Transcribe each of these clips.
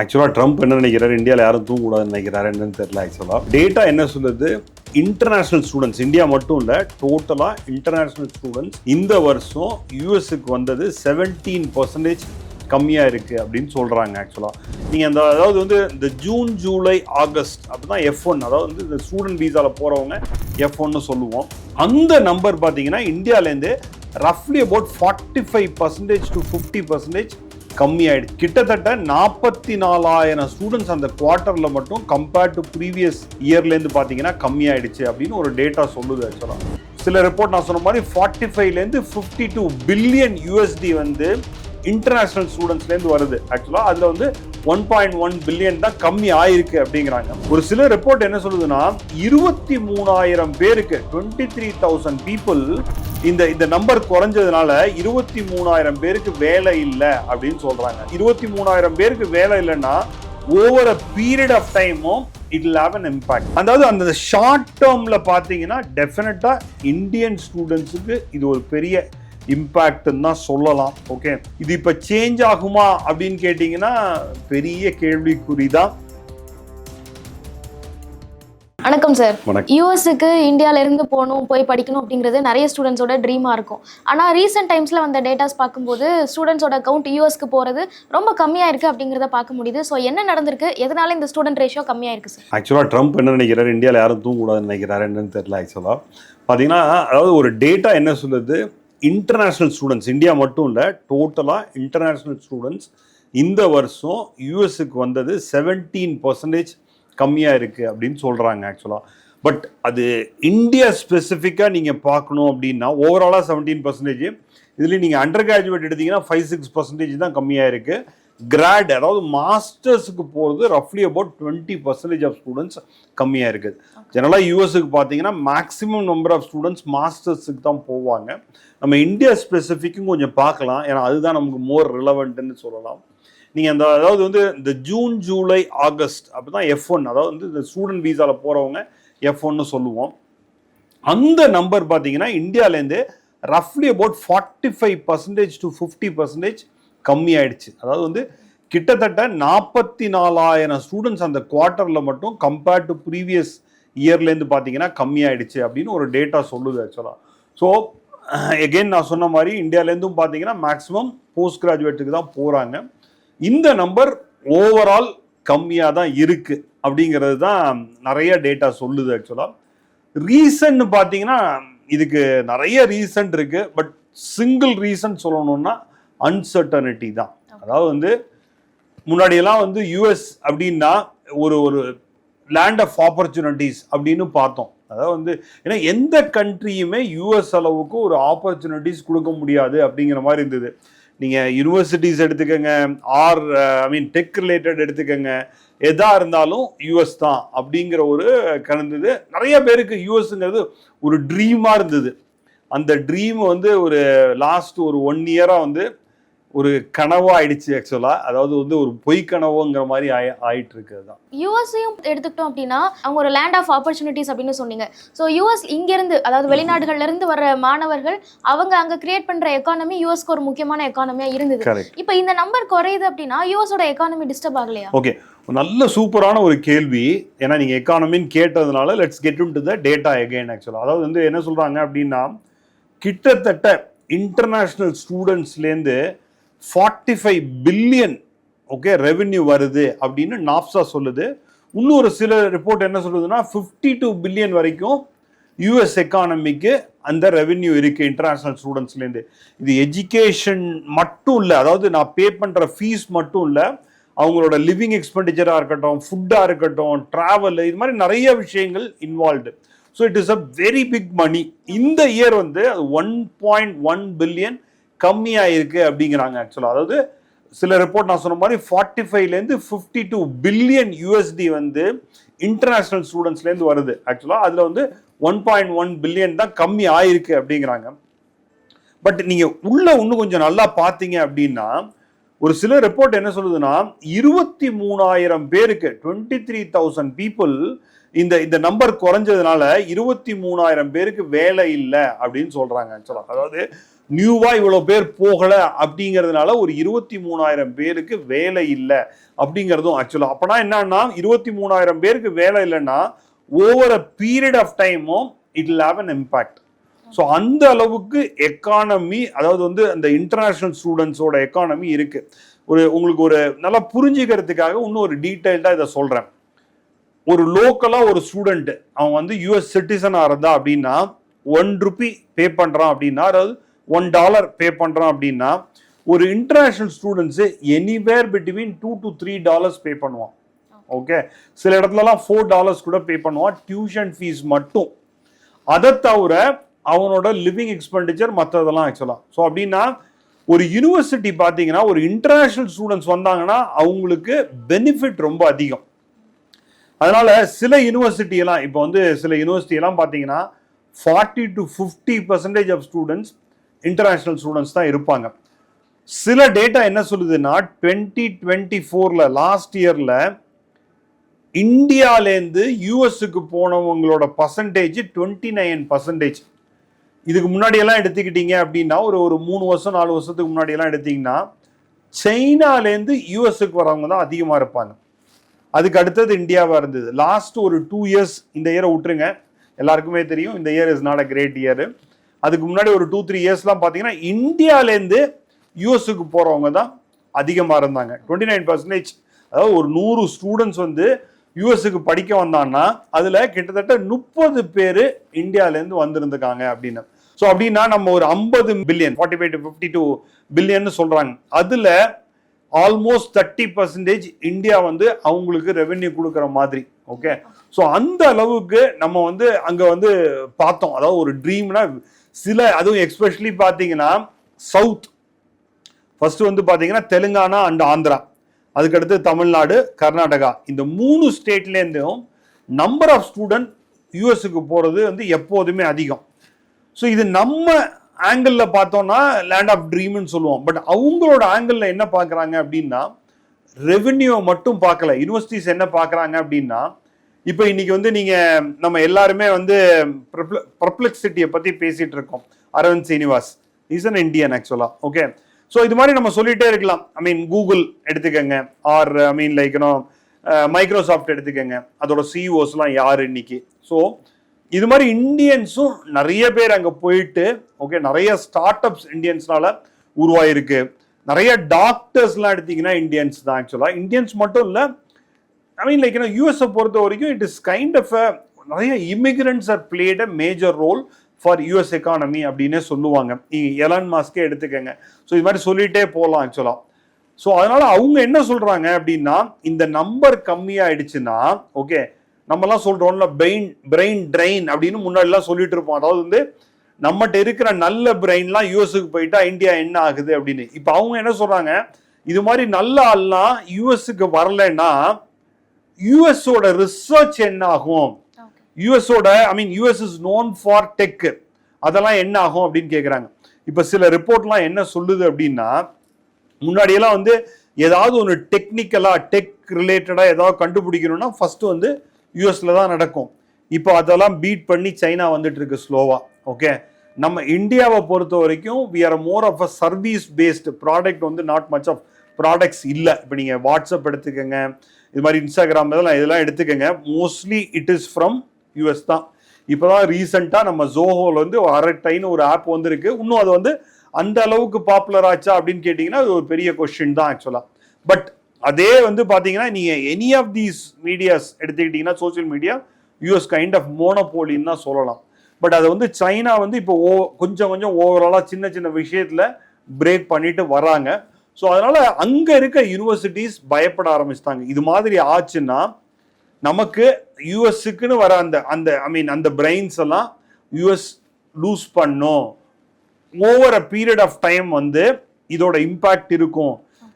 ஆக்சுவலாக ட்ரம்ப் என்ன நினைக்கிறாரு? இந்தியாவில் யாரும் தூங்கக்கூடாதுன்னு நினைக்கிறாரு என்னன்னு தெரியல ஆக்சுவலாக டேட்டா என்ன சொல்லுது? இன்டர்நேஷ்னல் ஸ்டூடெண்ட்ஸ் இந்தியா மட்டும் இல்லை டோட்டலாக இன்டர்நேஷ்னல் ஸ்டூடெண்ட்ஸ் இந்த வருஷம் யூஎஸ்க்கு வந்தது செவன்டீன் பர்சன்டேஜ் கம்மியாக இருக்குது அப்படின்னு சொல்கிறாங்க ஆக்சுவலாக நீங்கள் அந்த அதாவது வந்து இந்த ஜூன் ஜூலை ஆகஸ்ட் அப்படி தான் எஃப் ஒன் அதாவது வந்து இந்த ஸ்டூடெண்ட் வீசாவில் போகிறவங்க எஃப் ஒன்னு சொல்லுவோம். அந்த நம்பர் பார்த்தீங்கன்னா இந்தியாவிலேருந்து ரஃப்லி about forty five percentage to fifty percentage கம்மியாயிடுச்சு கிட்டத்தட்ட நாற்பத்தி நாலாயிரம் ஸ்டூடெண்ட்ஸ் அந்த குவார்ட்டரில் மட்டும் கம்பேர்ட் டு ப்ரீவியஸ் இயர்லேருந்து பார்த்தீங்கன்னா கம்மியாயிடுச்சு அப்படின்னு ஒரு டேட்டா சொல்லுது ஆக்சுவலாக சில ரிப்போர்ட் நான் சொன்ன மாதிரி ஃபார்ட்டி ஃபைவ்லேருந்து ஃபிஃப்டி டூ பில்லியன் யூஎஸ்டி வந்து இன்டர்நேஷ்னல் ஸ்டூடெண்ட்ஸ்லேருந்து வருது ஆக்சுவலாக அதில் வந்து ஒன் பாயிண்ட் ஒன் பில்லியன் தான் கம்மி ஆயிருக்கு அப்படிங்கிறாங்க. ஒரு சில ரிப்போர்ட் என்ன சொல்லுதுன்னா இருபத்தி மூணாயிரம் பேருக்கு டுவெண்ட்டி த்ரீ தௌசண்ட் பீப்புள் இந்த இந்த நம்பர் குறைஞ்சதுனால இருபத்தி மூணாயிரம் பேருக்கு வேலை இல்லை அப்படின்னு சொல்றாங்க. இருபத்தி மூணாயிரம் பேருக்கு வேலை இல்லைன்னா ஓவர் அ பீரியட் ஆஃப் டைமும் it will have an impact அதாவது அந்த ஷார்ட் டேர்மில் பார்த்தீங்கன்னா டெஃபினட்டாக இந்தியன் ஸ்டூடெண்ட்ஸுக்கு இது ஒரு பெரிய இம்பேக்ட்னு தான் சொல்லலாம். ஓகே இது இப்போ சேஞ்ச் ஆகுமா அப்படின்னு கேட்டிங்கன்னா பெரிய கேள்விக்குறி தான். வணக்கம் சார். யூஎஸ்க்கு இந்தியால இருந்து போகணும் போய் படிக்கணும் அப்படிங்கிறது நிறைய ஸ்டூடெண்ட்ஸோட ட்ரீமா இருக்கும். ஆனா ரீசெண்ட் டைம்ஸ்ல வந்த டேட்டாஸ் பார்க்கும்போது ஸ்டூடெண்ட்ஸோட கவுண்ட் யூஎஸ்க்கு போறது ரொம்ப கம்மியா இருக்கு அப்படிங்கிறத பார்க்க முடியுது. ஸோ என்ன நடந்திருக்கு? எதனால இந்த ஸ்டூடெண்ட் ரேஷியோ கம்மியா இருக்கு சார் ஆக்சுவலாக ட்ரம்ப் என்ன நினைக்கிறாரு? இந்தியாவில் யாரும் தூங்கக்கூடாதுன்னு நினைக்கிறாரு என்னன்னு தெரியல ஆக்சுவலாக பார்த்தீங்கன்னா அதாவது ஒரு டேட்டா என்ன சொல்லுது? இன்டர்நேஷ்னல் ஸ்டூடெண்ட்ஸ் இந்தியா மட்டும் இல்லை டோட்டலாக இன்டர்நேஷ்னல் ஸ்டூடெண்ட்ஸ் இந்த வருஷம் யூஎஸ்க்கு வந்தது செவன்டீன் பர்சன்டேஜ் கம்மியாக இருக்குது அப்படின்னு சொல்கிறாங்க ஆக்சுவலாக பட் அது இந்தியா ஸ்பெசிஃபிக்காக நீங்கள் பார்க்கணும் அப்படின்னா ஓவராலாக செவன்டீன் பர்சன்டேஜ் இதுலேயும் நீங்கள் அண்டர் கிராஜுவேட் எடுத்தீங்கன்னா ஃபைவ் சிக்ஸ் பர்சன்டேஜ் தான் கம்மியாக இருக்குது கிராட் அதாவது மாஸ்டர்ஸுக்கு போகிறது ரஃப்லி about twenty percentage of students கம்மியாக இருக்குது ஜெனரலாக யூஎஸ்க்கு பார்த்தீங்கன்னா மேக்ஸிமம் நம்பர் ஆஃப் ஸ்டூடெண்ட்ஸ் மாஸ்டர்ஸுக்கு தான் போவாங்க. நம்ம இந்தியா ஸ்பெசிஃபிக்கும் கொஞ்சம் பார்க்கலாம். ஏன்னா அதுதான் நமக்கு மோர் ரிலவெண்ட்டுன்னு சொல்லலாம். நீங்கள் அந்த அதாவது வந்து இந்த ஜூன் ஜூலை ஆகஸ்ட் அப்படி தான் எஃப் ஒன் அதாவது வந்து இந்த ஸ்டூடெண்ட் வீசாவில் போகிறவங்க எஃப் ஒன்னு சொல்லுவோம். அந்த நம்பர் பார்த்தீங்கன்னா இந்தியாவிலேருந்து ரஃப்லி about forty five percentage to fifty percentage கம்மி ஆயிடுச்சு அதாவது வந்து கிட்டத்தட்ட நாற்பத்தி நாலாயிரம் ஸ்டூடெண்ட்ஸ் அந்த குவார்ட்டரில் மட்டும் கம்பேர்ட் டு ப்ரீவியஸ் இயர்லேருந்து பார்த்தீங்கன்னா கம்மி ஆயிடுச்சு அப்படின்னு ஒரு டேட்டா சொல்லுது ஆக்சுவலாக ஸோ எகெயின் நான் சொன்ன மாதிரி இந்தியாவிலேருந்தும் பார்த்தீங்கன்னா மேக்ஸிமம் போஸ்ட் கிராஜுவேட்டுக்கு தான் போகிறாங்க இந்த நம்பர் ஓவரால் கம்மியாக தான் இருக்குது அப்படிங்கிறது தான் நிறைய டேட்டா சொல்லுது ஆக்சுவலாக ரீசன் பார்த்தீங்கன்னா இதுக்கு நிறைய ரீசன் இருக்கு. பட் சிங்கிள் ரீசன் சொல்லணும்னா அன்சர்டனிட்டி தான். அதாவது வந்து முன்னாடியெல்லாம் வந்து யூஎஸ் அப்படின்னா ஒரு ஒரு லேண்ட் ஆஃப் ஆப்பர்ச்சுனிட்டிஸ் அப்படின்னு பார்த்தோம். அதாவது வந்து ஏன்னா எந்த கண்ட்ரியுமே யூஎஸ் அளவுக்கு ஒரு ஆப்பர்ச்சுனிட்டிஸ் கொடுக்க முடியாது அப்படிங்கிற மாதிரி இருந்தது. நீங்கள் யூனிவர்சிட்டிஸ் எடுத்துக்கோங்க or I uh, mean tech related எடுத்துக்கோங்க. எதாக இருந்தாலும் யூஎஸ் தான் அப்படிங்கிற ஒரு கலந்தது. நிறைய பேருக்கு யூஎஸ்ங்கிறது ஒரு ட்ரீமாக இருந்தது. அந்த ட்ரீம் வந்து ஒரு லாஸ்ட் ஒரு ஒன் இயராக வந்து ஒரு கனவா ஆயிடுச்சு ஆக்சுவலாக அதாவது வந்து ஒரு பொய் கனவுங்கிற மாதிரி ஆயி ஆயிட்டு இருக்குது தான் யூஎஸ்ஸையும் எடுத்துக்கிட்டோம் அப்படின்னா அவங்க ஒரு லேண்ட் ஆஃப் ஆப்பர்ச்சுனிட்டிஸ் அப்படின்னு சொன்னீங்க. ஸோ யூஎஸ் இங்கேருந்து அதாவது வெளிநாடுகள்ல இருந்து வர மாணவர்கள் அவங்க அங்கே கிரியேட் பண்ற எக்கானமி யூஎஸ்க்கு ஒரு முக்கியமான எக்கானமியா இருந்தது. இப்போ இந்த நம்பர் குறையுது அப்படின்னா யூஎஸோட எக்கானமி டிஸ்டர்ப் ஆகலையா? ஓகே நல்ல சூப்பரான ஒரு கேள்வி. ஏன்னா நீங்கள் எக்கானமின்னு கேட்டதுனால let's get into the data again ஆக்சுவலாக அதாவது வந்து என்ன சொல்கிறாங்க அப்படின்னா கிட்டத்தட்ட international ஸ்டூடெண்ட்ஸ்லேருந்து forty five billion okay revenue வருது அப்படின்னு நாப்சா சொல்லுது. இன்னொரு சில ரிப்போர்ட் என்ன சொல்லுதுன்னா ஃபிஃப்டி டூ பில்லியன் வரைக்கும் யூஎஸ் எக்கானமிக்கு அந்த ரெவென்யூ இருக்குது இன்டர்நேஷ்னல் ஸ்டூடெண்ட்ஸ்லேருந்து இது எஜுகேஷன் மட்டும் இல்லை அதாவது நான் பே பண்ணுற ஃபீஸ் மட்டும் இல்லை அவங்களோட லிவிங் எக்ஸ்பெண்டிச்சராக இருக்கட்டும் ஃபுட்டாக இருக்கட்டும் ட்ராவல் இது மாதிரி நிறைய விஷயங்கள் involved so it is a very big money இந்த இயர் வந்து அது ஒன் பாயிண்ட் ஒன் பில்லியன் கம்மியாக இருக்கு அப்படிங்கிறாங்க ஆக்சுவலாக அதாவது சில ரிப்போர்ட் நான் சொன்ன மாதிரி ஃபார்ட்டி ஃபைவ்லேருந்து ஃபிஃப்டி டூ பில்லியன் யூஎஸ்டி வந்து இன்டர்நேஷ்னல் ஸ்டூடெண்ட்ஸ்லேருந்து வருது ஆக்சுவலாக அதில் வந்து ஒன் பாயிண்ட் ஒன் பில்லியன் தான் கம்மி ஆயிருக்கு அப்படிங்கிறாங்க. பட் நீங்கள் உள்ள இன்னும் கொஞ்சம் நல்லா பார்த்தீங்க அப்படின்னா ஒரு சில ரிப்போர்ட் என்ன சொல்லுதுன்னா இருபத்தி மூணாயிரம் பேருக்கு டுவெண்ட்டி த்ரீ தௌசண்ட் பீப்புள் இந்த இந்த நம்பர் குறைஞ்சதுனால இருபத்தி மூணாயிரம் பேருக்கு வேலை இல்லை அப்படின்னு சொல்கிறாங்க ஆக்சுவலாக அதாவது நியூவா இவ்வளோ பேர் போகல அப்படிங்கிறதுனால ஒரு இருபத்தி மூணாயிரம் பேருக்கு வேலை இல்லை அப்படிங்கிறதும் ஆக்சுவலாக அப்போனா என்னன்னா இருபத்தி மூணாயிரம் பேருக்கு வேலை இல்லைன்னா ஓவர் அ பீரியட் ஆஃப் டைமும் it'll have an impact so அந்த அளவுக்கு எக்கானமி அதாவது வந்து அந்த இன்டர்நேஷ்னல் ஸ்டூடெண்ட்ஸோட எக்கானமி இருக்கு. ஒரு உங்களுக்கு ஒரு நல்லா புரிஞ்சுக்கிறதுக்காக இன்னும் ஒரு டீட்டெயில்டாக இதை சொல்கிறேன் ஒரு லோக்கலாக ஒரு ஸ்டூடெண்ட்டு அவன் வந்து யூஎஸ் சிட்டிசனாக இருந்தா அப்படின்னா ஒன் ருபி பே பண்ணுறான் அப்படின்னா அதாவது ஒன் டாலர் பே பண்ணுறோம் அப்படின்னா ஒரு international students anywhere between two to three dollars pay பண்ணுவான். ஓகே சில இடத்துலலாம் ஃபோர் டாலர்ஸ் கூட பே பண்ணுவான். டியூஷன் ஃபீஸ் மட்டும். அதை தவிர அவனோட லிவிங் எக்ஸ்பெண்டிச்சர் மற்றதெல்லாம் ஆக்சுவலாக ஸோ அப்படின்னா ஒரு யூனிவர்சிட்டி பார்த்தீங்கன்னா ஒரு இன்டர்நேஷ்னல் ஸ்டூடெண்ட்ஸ் வந்தாங்கன்னா அவங்களுக்கு பெனிஃபிட் ரொம்ப அதிகம். அதனால சில யூனிவர்சிட்டி எல்லாம் இப்போ வந்து சில யூனிவர்சிட்டி எல்லாம் பார்த்தீங்கன்னா forty to fifty percentage of students international students தான் இருப்பாங்க. சில டேட்டா என்ன சொல்லுதுன்னா டுவெண்ட்டி டுவெண்ட்டி ஃபோரில் லாஸ்ட் இயரில் இந்தியாலேருந்து யூஎஸ்க்கு போனவங்களோட பர்சன்டேஜ் டுவெண்ட்டி நைன் பர்சன்டேஜ் இதுக்கு முன்னாடியெல்லாம் எடுத்துக்கிட்டீங்க அப்படின்னா ஒரு ஒரு மூணு வருஷம் நாலு வருஷத்துக்கு முன்னாடியெல்லாம் எடுத்தீங்கன்னா சைனாலேருந்து யூஎஸ்க்கு வரவங்க தான் அதிகமாக இருப்பாங்க. அதுக்கு அடுத்தது இந்தியாவாக இருந்தது. லாஸ்ட் ஒரு டூ இயர்ஸ் இந்த இயரை விட்டுருங்க. எல்லாருக்குமே தெரியும் இந்த year is not a great year அதுக்கு முன்னாடி ஒரு டூ த்ரீ இயர்ஸ்லாம் பார்த்தீங்கன்னா இந்தியாவிலேருந்து யூஎஸ்க்கு போகிறவங்க தான் அதிகமாக இருந்தாங்க. டுவெண்ட்டி நைன் பர்சன்டேஜ் அதாவது ஒரு நூறு ஸ்டூடெண்ட்ஸ் வந்து யூஎஸ்க்கு படிக்க வந்தான்னா அதில் கிட்டத்தட்ட முப்பது பேர் இந்தியாவிலேருந்து வந்திருந்துக்காங்க அப்படின்னு. ஸோ அப்படின்னா நம்ம ஒரு ஐம்பது billion forty five to fifty two billion சொல்கிறாங்க அதில் ஆல்மோஸ்ட் தேர்ட்டி பர்சன்டேஜ் இந்தியா வந்து அவங்களுக்கு ரெவென்யூ கொடுக்குற மாதிரி ஓகே ஸோ அந்த அளவுக்கு நம்ம வந்து அங்கே வந்து பார்த்தோம். அதாவது ஒரு ட்ரீம்னா சில அதுவும் எக்ஸ்பெஷலி பார்த்தீங்கன்னா சவுத் ஃபஸ்ட்டு வந்து பார்த்தீங்கன்னா தெலுங்கானா அண்ட் ஆந்திரா. அதுக்கடுத்து தமிழ்நாடு கர்நாடகா. இந்த மூணு ஸ்டேட்லேருந்தும் நம்பர் ஆஃப் ஸ்டூடெண்ட் யூஎஸ்க்கு போகிறது வந்து எப்போதுமே அதிகம். ஸோ இது நம்ம ஆங்கிளில் பார்த்தோம்னா லேண்ட் ஆஃப் ட்ரீம்னு சொல்லுவோம். பட் அவங்களோட ஆங்கிளில் என்ன பார்க்குறாங்க அப்படின்னா ரெவென்யூ மட்டும் பார்க்கல. யூனிவர்சிட்டிஸ் என்ன பார்க்குறாங்க அப்படின்னா இப்போ இன்னைக்கு வந்து நீங்கள் நம்ம எல்லாருமே வந்து பர்ப்ளெக்சிட்டியை பற்றி பேசிகிட்டு இருக்கோம். Aravind Srinivas. Is an Indian ஆக்சுவலாக ஓகே ஸோ இது மாதிரி நம்ம சொல்லிட்டே இருக்கலாம். ஐ மீன் கூகுள் எடுத்துக்கங்க. Or I mean like Microsoft எடுத்துக்கங்க. அதோட சிஇஓஸ்லாம் யார் இன்னைக்கு? ஸோ இது மாதிரி இந்தியன்ஸும் நிறைய பேர் அங்கே போயிட்டு ஓகே நிறைய ஸ்டார்ட் அப்ஸ் இந்தியன்ஸ்னால உருவாயிருக்கு. நிறைய டாக்டர்ஸ்லாம் எடுத்தீங்கன்னா இந்தியன்ஸ் தான் ஆக்சுவலாக இந்தியன்ஸ் மட்டும் இல்லை ஐ மீன் லைக் யூஎஸ்ஐ பொறுத்த வரைக்கும் இட் இஸ் கைண்ட் ஆஃப் நிறைய immigrants are played a major role for US economy அப்படின்னே சொல்லுவாங்க. நீங்கள் எலான் மாஸ்கே எடுத்துக்கங்க. ஸோ இது மாதிரி சொல்லிகிட்டே போகலாம் ஆக்சுவலாக ஸோ அதனால் அவங்க என்ன சொல்கிறாங்க அப்படின்னா இந்த நம்பர் கம்மியாயிடுச்சுன்னா ஓகே நம்மலாம் சொல்கிறோம்ல பிரெயின் பிரெயின் ட்ரெயின் அப்படின்னு முன்னாடிலாம் சொல்லிட்டு இருப்போம். அதாவது வந்து நம்மகிட்ட இருக்கிற நல்ல பிரெயின்லாம் யூஎஸ்க்கு போயிட்டா இந்தியா என்ன ஆகுது அப்படின்னு. இப்போ அவங்க என்ன சொல்கிறாங்க இது மாதிரி நல்ல ஆள்லாம் யூஎஸ்க்கு வரலைன்னா யூஎஸோட ரிசர்ச் என்ன ஆகும் யூஎஸோட I mean US is known for tech அதெல்லாம் என்ன ஆகும் அப்படின்னு கேட்குறாங்க இப்போ சில ரிப்போர்ட்லாம் என்ன சொல்லுது அப்படின்னா முன்னாடியெல்லாம் வந்து ஏதாவது ஒன்று டெக்னிக்கலாக டெக் ரிலேட்டடாக ஏதாவது கண்டுபிடிக்கணும்னா ஃபர்ஸ்ட் வந்து யூஎஸ்ல தான் நடக்கும். இப்போ அதெல்லாம் பீட் பண்ணி சைனா வந்துட்டு இருக்கு ஸ்லோவா ஓகே நம்ம இந்தியாவை பொறுத்த வரைக்கும் we are more of a service based product வந்து நாட் மச் ஆஃப் ப்ராடக்ட்ஸ் இல்லை. இப்போ நீங்கள் வாட்ஸ்அப் எடுத்துக்கோங்க. இது மாதிரி இன்ஸ்டாகிராம் இதெல்லாம் இதெல்லாம் எடுத்துக்கோங்க. Mostly it is from US தான். இப்போ தான் ரீசெண்டாக நம்ம ஜோஹோவில் வந்து அரட்டைன்னு ஒரு ஆப் வந்திருக்கு. இன்னும் அது வந்து அந்த அளவுக்கு பாப்புலர் ஆச்சா அப்படின்னு கேட்டிங்கன்னா அது ஒரு பெரிய கொஷின் தான் ஆக்சுவலாக பட் அதே வந்து பார்த்தீங்கன்னா நீங்கள் எனி ஆஃப் தீஸ் மீடியாஸ் எடுத்துக்கிட்டிங்கன்னா social media US kind of மோனோபோலின்னு தான் சொல்லலாம். பட் அதை வந்து சைனா வந்து இப்போ ஓ கொஞ்சம் கொஞ்சம் ஓவராலாக சின்ன சின்ன விஷயத்தில் பிரேக் பண்ணிட்டு வராங்க. ஸோ அதனால் அங்கே இருக்க யூனிவர்சிட்டிஸ் பயப்பட ஆரம்பிச்சிட்டாங்க. இது மாதிரி ஆச்சுன்னா நமக்கு யூஎஸ்க்குன்னு வர அந்த அந்த ஐ மீன் அந்த பிரெயின்ஸ் எல்லாம் யூஎஸ் லூஸ் பண்ணும். Over a period of time வந்து இதோட இம்பேக்ட் இருக்கும்.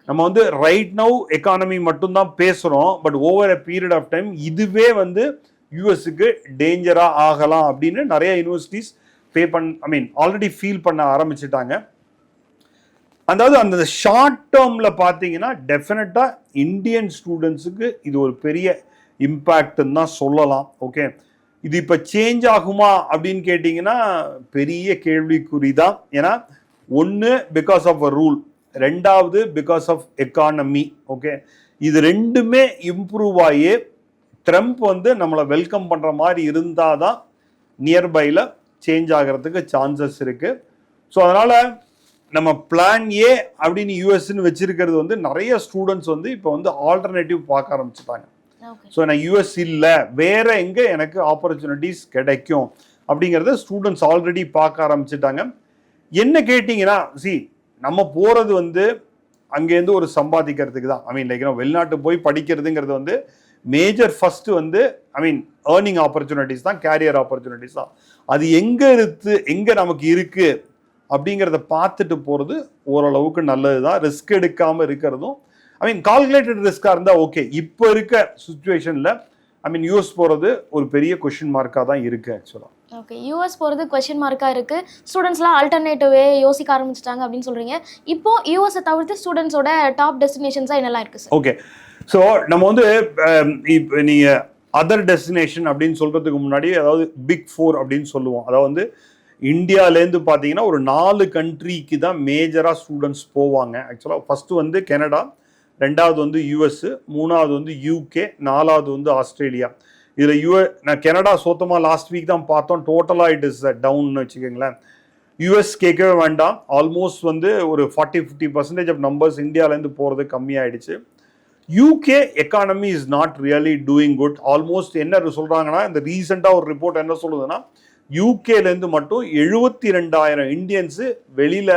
நம்ம வந்து ரைட் நவ் எக்கானமி மட்டும்தான் பேசுகிறோம் but over a period of time இதுவே வந்து யூஎஸ்க்கு டேஞ்சராக ஆகலாம் அப்படின்னு நிறைய யூனிவர்சிட்டிஸ் பே பண் ஐ மீன் ஆல்ரெடி ஃபீல் பண்ண ஆரம்பிச்சிட்டாங்க. அதாவது அந்த ஷார்ட் டேர்மில் பார்த்தீங்கன்னா டெஃபினட்டாக இந்தியன் ஸ்டூடெண்ட்ஸுக்கு இது ஒரு பெரிய இம்பேக்ட்னு தான் சொல்லலாம். ஓகே இது இப்போ சேஞ்ச் ஆகுமா அப்படின்னு கேட்டிங்கன்னா பெரிய கேள்விக்குறி தான். ஏன்னா ஒன்று பிகாஸ் ஆஃப் அ ரூல் ரெண்டாவது பிகாஸ் ஆஃப் எக்கானமி ஓகே இது ரெண்டுமே இம்ப்ரூவ் ஆகி ட்ரம்ப் வந்து நம்மளை வெல்கம் பண்ணுற மாதிரி இருந்தால் தான் நியர்பையில் சேஞ்ச் ஆகிறதுக்கு சான்சஸ் இருக்குது ஸோ அதனால் நம்ம பிளான் ஏ அப்படின்னு யூஎஸ்ன்னு வச்சிருக்கிறது வந்து நிறைய ஸ்டூடெண்ட்ஸ் வந்து இப்போ வந்து ஆல்டர்னேட்டிவ் பார்க்க ஆரம்பிச்சிட்டாங்க. ஸோ நான் யூஎஸ் இல்லை வேற எங்கே எனக்கு ஆப்பர்ச்சுனிட்டிஸ் கிடைக்கும் அப்படிங்கிறத ஸ்டூடெண்ட்ஸ் ஆல்ரெடி பார்க்க ஆரம்பிச்சிட்டாங்க. என்ன கேட்டிங்கன்னா சி நம்ம போகிறது வந்து அங்கேருந்து ஒரு சம்பாதிக்கிறதுக்கு தான். ஐ மீன் லைக் வெளிநாட்டு போய் படிக்கிறதுங்கிறது வந்து மேஜர் ஃபர்ஸ்ட் வந்து ஐ மீன் ஏர்னிங் ஆப்பர்ச்சுனிட்டிஸ் தான் கேரியர் ஆப்பர்ச்சுனிட்டிஸ் தான். அது எங்கே இருக்கு எங்கே நமக்கு இருக்கு அப்படிங்கிறத பார்த்துட்டு போகிறது ஓரளவுக்கு நல்லது தான் ரிஸ்க் எடுக்காமல் இருக்கிறதும் ஐ மீன் கால்குலேட்டட் ரிஸ்க்காக இருந்தால் ஓகே இப்போ இருக்க சுச்சுவேஷனில் ஐ மீன் யூஎஸ் போகிறது ஒரு பெரிய கொஷின் மார்க்காக தான் இருக்குது ஆக்சுவலாக ஓகே யூஎஸ் போகிறது கொஷின் மார்க்காக இருக்குது ஸ்டூடெண்ட்ஸ்லாம் ஆல்டர்னேட்டிவே யோசிக்க ஆரம்பிச்சிட்டாங்க அப்படின்னு சொல்கிறீங்க இப்போ யூஎஸை தவிர்த்து ஸ்டூடெண்ட்ஸோட டாப் டெஸ்டினேஷன்ஸாக என்னெல்லாம் இருக்குது சார் ஓகே ஸோ நம்ம வந்து இப்போ நீங்கள் அதர் டெஸ்டினேஷன் அப்படின்னு சொல்கிறதுக்கு முன்னாடி அதாவது பிக் ஃபோர் அப்படின்னு சொல்லுவோம். அதாவது வந்து இந்தியாவிலேருந்து பார்த்தீங்கன்னா ஒரு நாலு கண்ட்ரிக்கு தான் மேஜராக ஸ்டூடெண்ட்ஸ் போவாங்க ஆக்சுவலாக ஃபஸ்ட்டு வந்து கனடா ரெண்டாவது வந்து யூஎஸ்ஸு மூணாவது வந்து யூகே நாலாவது வந்து ஆஸ்திரேலியா. இதில் யூஎ நான் கனடா சோத்தமாக லாஸ்ட் வீக் தான் பார்த்தோம். டோட்டலாக இட் இஸ் டவுன்னு வச்சுக்கோங்களேன். யூஎஸ் கேட்கவே வேண்டாம். ஆல்மோஸ்ட் வந்து ஒரு forty fifty percentage of numbers இந்தியாவிலேருந்து போகிறது கம்மியாயிடுச்சு. UK economy is not really doing good almost என்ன சொல்கிறாங்கன்னா இந்த ரீசெண்டாக ஒரு ரிப்போர்ட் என்ன சொல்லுதுன்னா யூகேலேருந்து மட்டும் எழுபத்தி ரெண்டாயிரம் இந்தியன்ஸு வெளியில்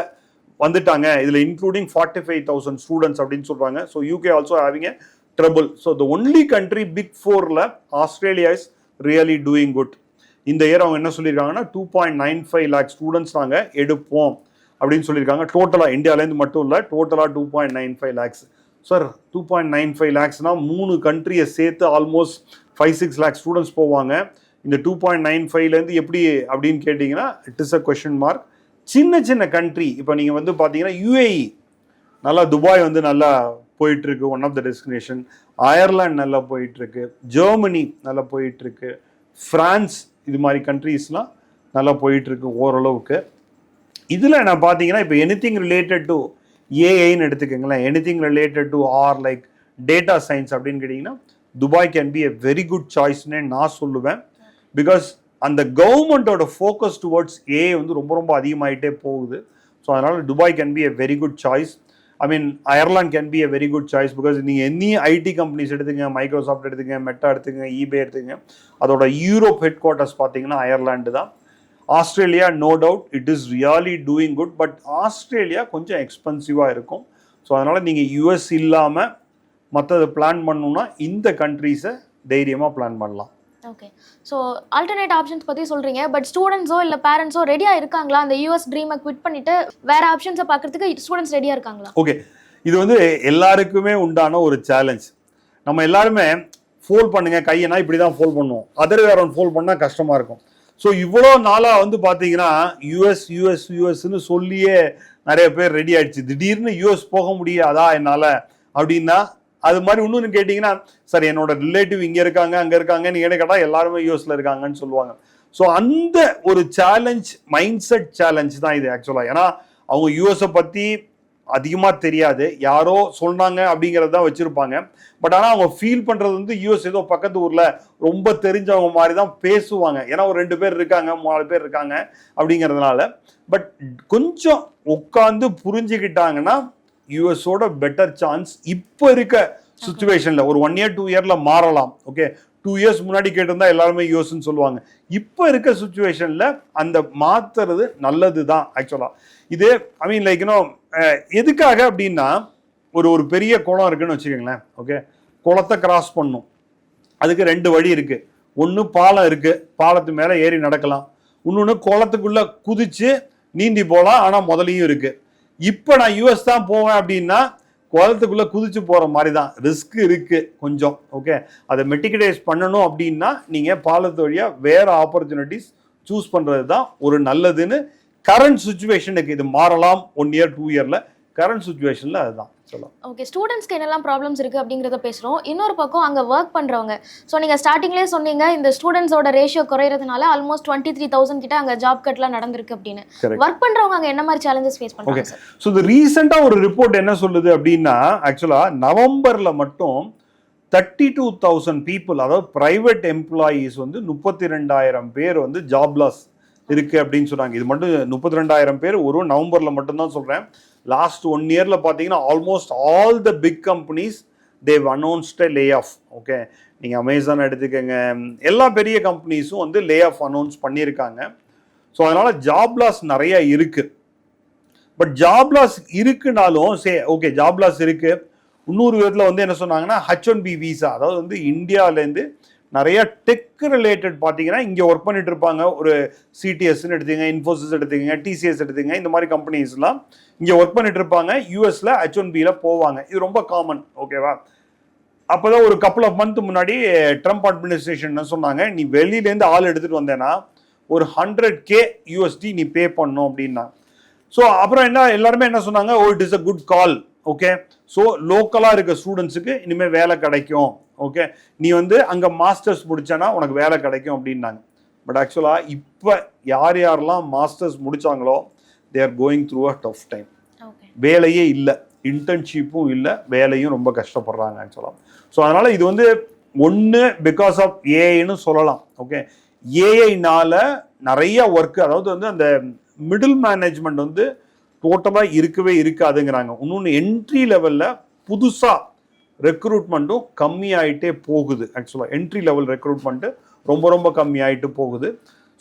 வந்துட்டாங்க. இதில் including forty five thousand students அப்படின்னு சொல்கிறாங்க so UK also having a trouble so the only country big ஃபோரில் Australia is really doing good இந்த இயர் அவங்க என்ன சொல்லியிருக்காங்கன்னா two point nine five lakh students நாங்கள் எடுப்போம் அப்படின்னு சொல்லியிருக்காங்க. டோட்டலாக இந்தியாவிலேருந்து மட்டும் இல்லை டோட்டலாக two point nine five lakhs sir two point nine five லேக்ஸ்னால் மூணு கண்ட்ரியை சேர்த்து almost five six lakhs students போவாங்க. இந்த டூ பாயிண்ட் நைன் ஃபைவ்லேருந்து எப்படி அப்படின்னு கேட்டிங்கன்னா it is a question mark சின்ன சின்ன கண்ட்ரி இப்போ நீங்கள் வந்து பார்த்தீங்கன்னா யூஏஇ நல்லா துபாய் வந்து நல்லா போயிட்டுருக்கு one of the destination Ireland நல்லா போயிட்டுருக்கு. ஜெர்மனி நல்லா போயிட்டுருக்கு. ஃப்ரான்ஸ் இது மாதிரி கண்ட்ரீஸ்லாம் நல்லா போயிட்டுருக்கு ஓரளவுக்கு. இதில் நான் பார்த்தீங்கன்னா இப்போ எனிதிங் ரிலேட்டட் டு ஏஐன்னு எடுத்துக்கோங்களேன். Anything related to or like data science அப்படின்னு கேட்டிங்கன்னா Dubai can be a very good சாய்ஸ்னே நான் சொல்லுவேன். பிகாஸ் அந்த கவர்மெண்ட்டோட ஃபோக்கஸ் டுவர்ட்ஸ் ஏ வந்து ரொம்ப ரொம்ப அதிகமாகிட்டே போகுது. ஸோ அதனால் Dubai can be a very good choice I mean Ireland can be a very good choice because நீங்கள் எனி ஐடி கம்பெனிஸ் எடுத்துங்க மைக்ரோசாஃப்ட் எடுத்துங்க மெட்டா எடுத்துங்க ஈபே எடுத்துங்க அதோட யூரோப் ஹெட் குவார்ட்டர்ஸ் பார்த்தீங்கன்னா அயர்லாண்டு தான். Australia no doubt it is really doing good but Australia கொஞ்சம் எக்ஸ்பென்சிவாக இருக்கும். ஸோ அதனால் நீங்கள் யூஎஸ் இல்லாமல் மற்றதை பிளான் பண்ணணுன்னா இந்த கண்ட்ரீஸை தைரியமாக பிளான் பண்ணலாம். ஓகே ஸோ ஆல்டர்னேட் ஆப்ஷன்ஸ் பற்றி சொல்கிறீங்க பட் ஸ்டூடெண்ட்ஸோ இல்லை பேரண்ட்ஸோ ரெடியாக இருக்காங்களா? அந்த யூஎஸ் ட்ரீமை குவிட் பண்ணிட்டு வேறு ஆப்ஷன்ஸை பார்க்குறதுக்கு ஸ்டூடெண்ட்ஸ் ரெடியாக இருக்காங்களா? ஓகே இது வந்து எல்லாருக்குமே உண்டான ஒரு சேலஞ்ச் நம்ம எல்லாருமே ஃபோல் பண்ணுங்க கையனா இப்படி தான் ஃபோல் பண்ணுவோம். அதர் வேற ஒன் ஃபோல் பண்ணால் கஷ்டமாக இருக்கும். ஸோ இவ்வளோ நாளாக வந்து பார்த்தீங்கன்னா யூஎஸ் யூஎஸ் யூஎஸ்ன்னு சொல்லியே நிறைய பேர் ரெடி ஆயிடுச்சு. திடீர்னு யூஎஸ் போக முடியாதா என்னால்? அப்படின்னா அது மாதிரி இன்னொன்று கேட்டிங்கன்னா சார் என்னோட ரிலேட்டிவ் இங்கே இருக்காங்க அங்கே இருக்காங்க என்ன கேட்டால் எல்லாருமே யூஎஸில் இருக்காங்கன்னு சொல்லுவாங்க. ஸோ அந்த ஒரு சேலஞ்ச் மைண்ட் செட் சேலஞ்ச் தான் இது ஆக்சுவலாக ஏன்னா அவங்க யூஎஸை பற்றி அதிகமாக தெரியாது. யாரோ சொன்னாங்க அப்படிங்கிறது தான் வச்சுருப்பாங்க. பட் ஆனால் அவங்க ஃபீல் பண்ணுறது வந்து யூஎஸ் ஏதோ பக்கத்து ஊரில் ரொம்ப தெரிஞ்சவங்க மாதிரி தான் பேசுவாங்க. ஏன்னா ஒரு ரெண்டு பேர் இருக்காங்க மூணு பேர் இருக்காங்க அப்படிங்கிறதுனால. பட் கொஞ்சம் உட்காந்து புரிஞ்சுக்கிட்டாங்கன்னா யூஎஸோட பெட்டர் சான்ஸ் இப்போ இருக்க சுச்சுவேஷனில் ஒரு ஒன் இயர் டூ இயரில் மாறலாம் ஓகே டூ இயர்ஸ் முன்னாடி கேட்டிருந்தா எல்லாருமே யூஎஸ்ன்னு சொல்லுவாங்க. இப்போ இருக்க சுச்சுவேஷனில் அந்த மாத்துறது நல்லது தான் ஆக்சுவலாக இது ஐ மீன் லைக் இன்னும் எதுக்காக அப்படின்னா ஒரு ஒரு பெரிய குளம் இருக்குன்னு வச்சுக்கோங்களேன் ஓகே குளத்தை கிராஸ் பண்ணும். அதுக்கு ரெண்டு வழி இருக்குது ஒன்று பாலம் இருக்குது பாலத்து மேலே ஏறி நடக்கலாம். இன்னொன்று குளத்துக்குள்ளே குதித்து நீந்தி போகலாம் ஆனால் முதலையும் இருக்குது இப்போ நான் யூஎஸ் தான் போவேன் அப்படின்னா குளத்துக்குள்ளே குதிச்சு போகிற மாதிரி தான் ரிஸ்க் இருக்கு கொஞ்சம் ஓகே அதை மெட்டிகடைஸ் பண்ணணும் அப்படின்னா நீங்கள் பாலத்து வழியாக வேறு ஆப்பர்ச்சுனிட்டிஸ் சூஸ் பண்ணுறது தான் ஒரு நல்லதுன்னு கரண்ட் சுச்சுவேஷனுக்கு இது மாறலாம் ஒன் இயர் டூ இயரில் கரண்ட் சுச்சுவேஷனில் அதுதான். சொல்லலாம். ஓகே ஸ்டூடெண்ட்ஸ்க்கு என்னெல்லாம் ப்ராப்ளம்ஸ் இருக்குது அப்படிங்கிறத பேசுகிறோம் இன்னொரு பக்கம் அங்கே ஒர்க் பண்ணுறவங்க ஸோ நீங்கள் ஸ்டார்டிங்லேயே சொன்னீங்க இந்த ஸ்டூடெண்ட்ஸோட ரேஷியோ குறையிறதுனால ஆல்மோஸ்ட் டுவெண்ட்டி த்ரீ தௌசண்ட் கிட்ட அங்கே ஜாப் கட்லாம் நடந்திருக்கு அப்படின்னு. ஒர்க் பண்ணுறவங்க அங்கே என்ன மாதிரி சேலஞ்சஸ் ஃபேஸ் பண்ணுறாங்க ஸோ இது ரீசெண்டாக ஒரு ரிப்போர்ட் என்ன சொல்லுது அப்படின்னா ஆக்சுவலாக நவம்பரில் மட்டும் தேர்ட்டி டூ தௌசண்ட் பீப்புள் அதாவது ப்ரைவேட் எம்ப்ளாயீஸ் வந்து முப்பத்தி ரெண்டாயிரம் பேர் வந்து ஜாப் லாஸ் இருக்கு அப்படின்னு சொன்னாங்க. இது மட்டும் முப்பத்தி ரெண்டாயிரம் பேர் ஒரு நவம்பரில் மட்டும்தான் சொல்கிறேன் லாஸ்ட் ஒன் இயரில் பார்த்தீங்கன்னா almost all the big companies they announced lay off okay நீங்கள் அமேசான் எடுத்துக்கோங்க. எல்லா பெரிய கம்பெனிஸும் வந்து லே ஆஃப் அனௌன்ஸ் பண்ணியிருக்காங்க. ஸோ அதனால் ஜாப் லாஸ் நிறைய இருக்குது பட் ஜாப் லாஸ் இருக்குனாலும் சே ஓகே ஜாப் லாஸ் இருக்குது இன்னொரு விதத்தில் வந்து என்ன சொன்னாங்கன்னா ஹச் ஒன் பி விசா அதாவது வந்து இந்தியாவிலேருந்து நிறைய டெக் ரிலேட்டட் பார்த்தீங்கன்னா இங்கே ஒர்க் பண்ணிட்டு இருப்பாங்க. ஒரு சிடிஎஸ்ன்னு எடுத்தீங்க இன்ஃபோசிஸ் எடுத்தீங்க டிசிஎஸ் எடுத்தீங்க இந்த மாதிரி கம்பெனிஸ்லாம் இங்கே ஒர்க் பண்ணிட்டு இருப்பாங்க. யூஎஸில் ஹெச் ஒன் பியில் போவாங்க. இது ரொம்ப காமன் ஓகேவா அப்போ தான் ஒரு கப்பல் ஆஃப் மந்த் முன்னாடி ட்ரம்ப் அட்மினிஸ்ட்ரேஷன் என்ன சொன்னாங்க? நீ வெளியிலேருந்து ஆள் எடுத்துகிட்டு வந்தேன்னா ஒரு ஹண்ட்ரட் கே யூஎஸ்டி நீ பே பண்ணும் அப்படின்னா. ஸோ அப்புறம் என்ன எல்லாருமே என்ன சொன்னாங்க? ஓ it is a good call okay so லோக்கலாக இருக்க ஸ்டூடெண்ட்ஸுக்கு இனிமேல் வேலை கிடைக்கும். ஓகே நீ வந்து அங்கே மாஸ்டர்ஸ் முடிச்சேன்னா உனக்கு வேலை கிடைக்கும் அப்படின்னாங்க. பட் ஆக்சுவலாக இப்போ யார் யாரெல்லாம் masters முடிச்சாங்களோ they are going through a tough time வேலையே இல்லை. இன்டர்ன்ஷிப்பும் இல்லை. வேலையும் ரொம்ப கஷ்டப்படுறாங்க ஆக்சுவலாக ஸோ அதனால் இது வந்து ஒன்று பிகாஸ் ஆஃப் ஏஐன்னு சொல்லலாம். ஓகே ஏஐனால நிறைய ஒர்க்கு அதாவது வந்து அந்த மிடில் மேனேஜ்மெண்ட் வந்து டோட்டலாக இருக்கவே இருக்காதுங்கிறாங்க. இன்னொன்று என்ட்ரி லெவலில் புதுசாக ரெக்ரூட்மெண்ட்டும் கம்மியாயிட்டே போகுது ஆக்சுவலாக என்ட்ரி லெவல் ரெக்ரூட்மெண்ட்டு ரொம்ப ரொம்ப கம்மியாயிட்டு போகுது.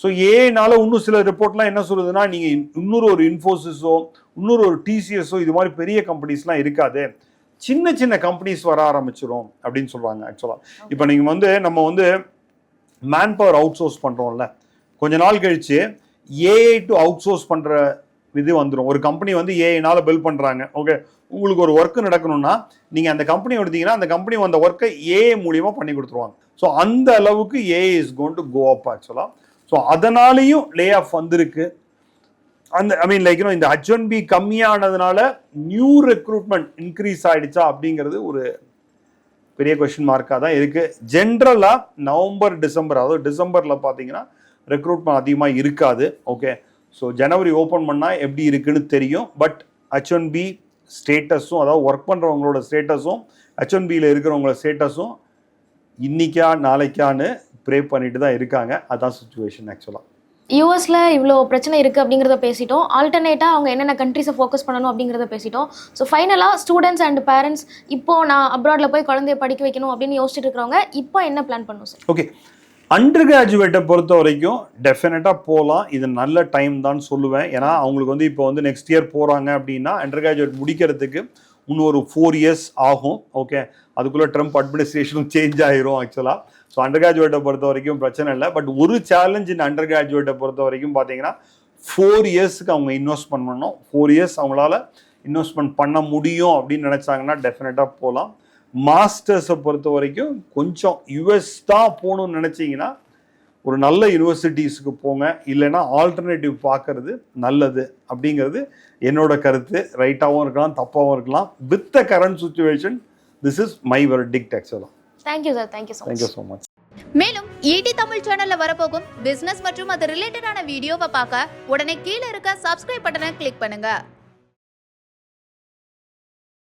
ஸோ ஏனால இன்னும் சில ரிப்போர்ட்லாம் என்ன சொல்லுதுன்னா நீங்கள் இன்னொரு ஒரு இன்ஃபோசிஸோ இன்னொரு ஒரு டிசிஎஸோ இது மாதிரி பெரிய கம்பெனிஸ்லாம் இருக்காது. சின்ன சின்ன கம்பெனிஸ் வர ஆரம்பிச்சிடும் அப்படின்னு சொல்கிறாங்க ஆக்சுவலாக இப்போ நீங்கள் வந்து நம்ம வந்து மேன் பவர் அவுட் சோர்ஸ் பண்ணுறோம்ல கொஞ்ச நாள் கழிச்சு ஏஐ டு அவுட் சோர்ஸ் பண்ணுற இது வந்துடும் ஒரு கம்பெனி வந்து ஏஐனால பில் பண்ணுறாங்க ஓகே உங்களுக்கு ஒரு ஒர்க்கு நடக்கணும்னா நீங்கள் அந்த கம்பெனி எடுத்தீங்கன்னா அந்த கம்பெனி அந்த ஒர்க்கை ஏஐ மூலியமாக பண்ணி கொடுத்துருவாங்க. ஸோ அந்த அளவுக்கு AI is gonna go up ஆக்சுவலாக ஸோ அதனாலேயும் லே ஆஃப் வந்திருக்கு. அந்த ஐ மீன் லைக் இந்த ஹச் ஒன் பி கம்மியானதுனால நியூ ரெக்ரூட்மெண்ட் இன்க்ரீஸ் ஆகிடுச்சா அப்படிங்கிறது ஒரு பெரிய கொஷின் மார்க்காக தான் இருக்குது ஜென்ரலாக நவம்பர் டிசம்பர் அதாவது டிசம்பரில் பார்த்தீங்கன்னா ரெக்ரூட்மெண்ட் அதிகமாக இருக்காது. ஓகே ஸோ ஜனவரி ஓப்பன் பண்ணால் எப்படி இருக்குன்னு தெரியும். பட் ஹச் ஒன் பி ஸ்டேட்டஸும் அதாவது ஒர்க் பண்ணுறவங்களோட ஸ்டேட்டஸும் ஹச் ஒன் பியில் இருக்கிறவங்களோட ஸ்டேட்டஸும் இன்னைக்கா நாளைக்கான்னு ப்ரே பண்ணிட்டு தான் இருக்காங்க. அதான் சுச்சுவேஷன் ஆக்சுவலாக யூஎஸ்ல இவ்வளோ பிரச்சனை இருக்குது அப்படிங்கிறத பேசிட்டோம். ஆல்டர்னேட்டாக அவங்க என்னென்ன கண்ட்ரிஸை ஃபோக்கஸ் பண்ணணும் அப்படிங்கிறத பேசிட்டோம். ஸோ ஃபைனலாக ஸ்டூடெண்ட்ஸ் அண்ட் பேரண்ட்ஸ் இப்போ நான் அப்ராடில் போய் குழந்தைய படிக்க வைக்கணும் அப்படின்னு யோசிச்சுட்டு இருக்கிறவங்க இப்போ என்ன பிளான் பண்ணும் சார் ஓகே அண்டர் கிராஜுவேட்டை பொறுத்த வரைக்கும் டெஃபினட்டாக போகலாம் இது நல்ல டைம் தான் சொல்லுவேன். ஏன்னா அவங்களுக்கு வந்து இப்போ வந்து நெக்ஸ்ட் இயர் போகிறாங்க அப்படின்னா அண்டர் கிராஜுவேட் முடிக்கிறதுக்கு இன்னும் ஒரு ஃபோர் இயர்ஸ் ஆகும். ஓகே அதுக்குள்ளே ட்ரம்ப் அட்மினிஸ்ட்ரேஷனும் சேஞ்ச் ஆயிரும் ஆக்சுவலாக ஸோ அண்டர் கிராஜுவேட்டை பொறுத்த வரைக்கும் பிரச்சனை இல்லை. பட் ஒரு சேலஞ்ச் இந்த அண்டர் கிராஜுவேட்டை பொறுத்த வரைக்கும் பார்த்தீங்கன்னா ஃபோர் இயர்ஸுக்கு அவங்க இன்வெஸ்ட் பண்ணணும். ஃபோர் இயர்ஸ் அவங்களால இன்வெஸ்ட்மெண்ட் பண்ண முடியும் அப்படின்னு நினச்சாங்கன்னா டெஃபினட்டாக போகலாம் மாஸ்டர்ஸை பொறுத்த வரைக்கும் கொஞ்சம் யுஎஸ் தான் போகணும்னு நினச்சிங்கன்னா ஒரு நல்ல யூனிவர்சிட்டிஸுக்கு போங்க. இல்லைன்னா ஆல்டர்னேட்டிவ் பார்க்கறது நல்லது அப்படிங்கிறது என்னோட கருத்து. ரைட்டாகவும் இருக்கலாம் தப்பாகவும் இருக்கலாம். With the current situation this is my verdict ஆக்சுவலாக thank you sir thank you much thank you so much மேலும் ஈடி தமிழ் சேனல்ல வரப்போகும் பிசினஸ் மற்றும் அது ரிலேட்டடான வீடியோவை பார்க்க உடனே கீழே இருக்க சப்ஸ்கிரைப் பட்டனை கிளிக் பண்ணுங்க.